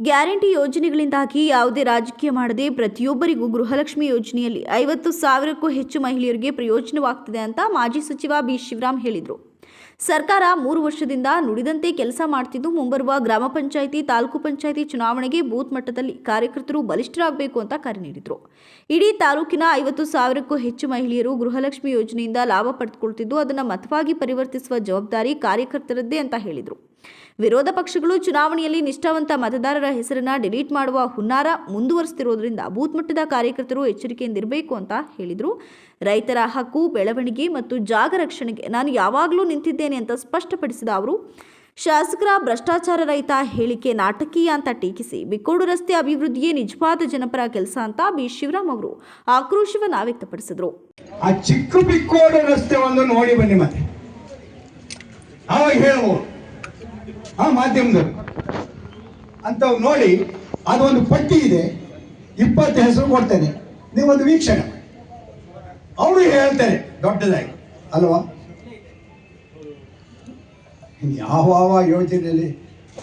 Guarantee ಯೋಜನೆಗಳಿಂದಾಗಿ ಯಾವುದೇ ರಾಜಕೀಯ ಮಾಡದೆ ಪ್ರತಿಯೊಬ್ಬರಿಗೂ ಗೃಹಲಕ್ಷ್ಮಿ ಯೋಜನೆಯಲ್ಲಿ ಐವತ್ತು ಸಾವಿರಕ್ಕೂ ಹೆಚ್ಚು ಮಹಿಳೆಯರಿಗೆ ಪ್ರಯೋಜನವಾಗ್ತಿದೆ ಅಂತ ಮಾಜಿ ಸಚಿವ ಬಿ. ಶಿವರಾಮ್ ಹೇಳಿದರು. ಸರ್ಕಾರ ಮೂರು ವರ್ಷದಿಂದ ನುಡಿದಂತೆ ಕೆಲಸ ಮಾಡ್ತಿದ್ದು, ಮುಂಬರುವ ಗ್ರಾಮ ಪಂಚಾಯಿತಿ, ತಾಲೂಕು ಪಂಚಾಯಿತಿ ಚುನಾವಣೆಗೆ ಬೂತ್ ಮಟ್ಟದಲ್ಲಿ ಕಾರ್ಯಕರ್ತರು ಬಲಿಷ್ಠರಾಗಬೇಕು ಅಂತ ಕರೆ ನೀಡಿದರು. ಇಡೀ ತಾಲೂಕಿನ ಐವತ್ತು ಸಾವಿರಕ್ಕೂ ಹೆಚ್ಚು ಮಹಿಳೆಯರು ಗೃಹಲಕ್ಷ್ಮಿ ಯೋಜನೆಯಿಂದ ಲಾಭ ಪಡೆದುಕೊಳ್ತಿದ್ದು, ಅದನ್ನು ಮತವಾಗಿ ಪರಿವರ್ತಿಸುವ ಜವಾಬ್ದಾರಿ ಕಾರ್ಯಕರ್ತರದ್ದೇ ಅಂತ ಹೇಳಿದರು. ವಿರೋಧ ಪಕ್ಷಗಳು ಚುನಾವಣೆಯಲ್ಲಿ ನಿಷ್ಠಾವಂತ ಮತದಾರರ ಹೆಸರನ್ನ ಡಿಲೀಟ್ ಮಾಡುವ ಹುನ್ನಾರ ಮುಂದುವರಿಸುತ್ತಿರುವುದರಿಂದ ಬೂತ್ ಮಟ್ಟದ ಕಾರ್ಯಕರ್ತರು ಎಚ್ಚರಿಕೆಯಿಂದಿರಬೇಕು ಅಂತ ಹೇಳಿದರು. ರೈತರ ಹಕ್ಕು, ಬೆಳವಣಿಗೆ ಮತ್ತು ಜಾಗ ರಕ್ಷಣೆಗೆ ನಾನು ಯಾವಾಗಲೂ ನಿಂತಿದ್ದೇನೆ ಅಂತ ಸ್ಪಷ್ಟಪಡಿಸಿದ ಅವರು, ಶಾಸಕರ ಭ್ರಷ್ಟಾಚಾರ ರಹಿತ ಹೇಳಿಕೆ ನಾಟಕೀಯ ಅಂತ ಟೀಕಿಸಿ ಬಿಕ್ಕೋಡು ರಸ್ತೆ ಅಭಿವೃದ್ಧಿಯೇ ನಿಜವಾದ ಜನಪರ ಕೆಲಸ ಅಂತ ಬಿ. ಶಿವರಾಮ್ ಅವರು ಆಕ್ರೋಶವನ್ನ ವ್ಯಕ್ತಪಡಿಸಿದರು. ಆ ಚಿಕ್ಕ ಬಿಕ್ಕೋಡು ರಸ್ತೆ ಒಂದು ನೋಡಿ ಬನ್ನಿ ಮತ್ತೆ. ಆ ಮಾಧ್ಯಮದವರು ಅಂತ ನೋಡಿ ಅದೊಂದು ಪಟ್ಟಿ ಇದೆ. ಇಪ್ಪತ್ತು ಹೆಸರು ಕೊಡ್ತೇನೆ. ನೀವೊಂದು ವೀಕ್ಷಣೆ. ಅವರು ಹೇಳ್ತಾರೆ ದೊಡ್ಡದಾಗಿ. ಅಲ್ವಾ? ಯಾವ ಯೋಜನೆಯಲ್ಲಿ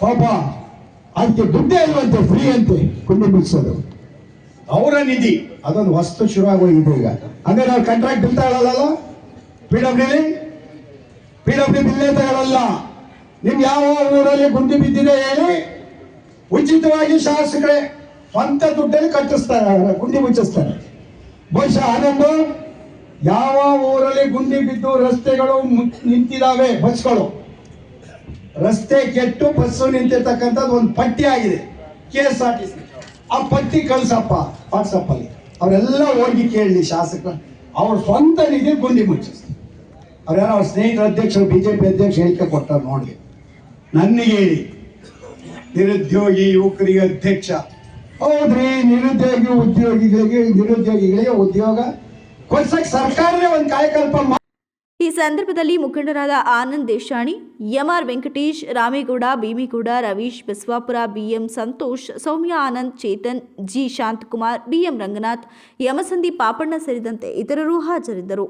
ಪಾಪ ಅದಕ್ಕೆ ದುಡ್ಡೇ ಇಲ್ವಂತೆ ಫ್ರೀ ಅಂತೆ ಕುಂಡು ಮುಗಿಸೋದು. ಅವರ ನಿಧಿ, ಅದೊಂದು ವಸ್ತು ಶುರುವಾಗೋಗಿದೆ ಈಗ. ಅಂದ್ರೆ ನಾವು ಕಾಂಟ್ರಾಕ್ಟ್ ಬಿಲ್ ತಗೊಳ್ಳಲ್ಲ ಪಿ ಡಬ್ಲ್ಯೂ ಪಿ ಡಬ್ಲ್ಯೂ ಬಿಲ್ಲೇ ತಗೊಳ್ಳಲ್ಲ ನಿಮ್ ಯಾವ ಊರಲ್ಲಿ ಗುಂಡಿ ಬಿದ್ದಿದೆ ಹೇಳಿ ಉಚಿತವಾಗಿ ಶಾಸಕರೇ ಸ್ವಂತ ದುಡ್ಡಲ್ಲಿ ಕಟ್ಟಿಸ್ತಾರೆ ಗುಂಡಿ ಮುಚ್ಚಿಸ್ತಾರೆ. ಬಹುಶಃ ಆನಂದು, ಯಾವ ಊರಲ್ಲಿ ಗುಂಡಿ ಬಿದ್ದು ರಸ್ತೆಗಳು ನಿಂತಿದ್ದಾವೆ ಬಸ್ಗಳು? ರಸ್ತೆ ಕೆಟ್ಟು ಬಸ್ಸು ನಿಂತಿರ್ತಕ್ಕಂಥದ್ದು ಒಂದು ಪಟ್ಟಿ ಆಗಿದೆ. K S R T C. ಆ ಪಟ್ಟಿ ಕಳ್ಸಪ್ಪ ವಾಟ್ಸಪ್ ಅಲ್ಲಿ ಅವರೆಲ್ಲ ಹೋಗಿ ಕೇಳಲಿ ಶಾಸಕರ ಅವ್ರ ಸ್ವಂತ ನಿಧಿ ಗುಂಡಿ ಮುಚ್ಚಿಸ್ತಾರೆ. ಅವ್ರ್ಯಾರೋ ಅವ್ರ ಸ್ನೇಹಿತರ ಅಧ್ಯಕ್ಷರು, ಬಿಜೆಪಿ ಅಧ್ಯಕ್ಷ ಹೇಳಿಕೆ ಕೊಟ್ಟರು ನೋಡಿ ನನಗೆ ಹೇಳಿ. ನಿರುದ್ಯೋಗಿ ಯುವಕರಿಗೆ ಅಧ್ಯಕ್ಷ. ಹೌದ್ರಿ, ನಿರುದ್ಯೋಗಿ ಉದ್ಯೋಗಿಗಳಿಗೆ, ನಿರುದ್ಯೋಗಿಗಳಿಗೆ ಉದ್ಯೋಗ ಕೊಡ್ಸಕ್ ಸರ್ಕಾರನೇ ಒಂದು ಕಾಯಕಲ್ಪ ಈ ಸಂದರ್ಭದಲ್ಲಿ ಮುಖಂಡರಾದ Anand Deshani, M R Venkatesh, Ramegowda, Bhimegowda, Ravish Basavapura, B M Santosh, Soumya Anand, Chetan, G Shanthakumar, B M Ranganath Yamasandi Papanna ಸೇರಿದಂತೆ ಇತರರು ಹಾಜರಿದ್ದರು.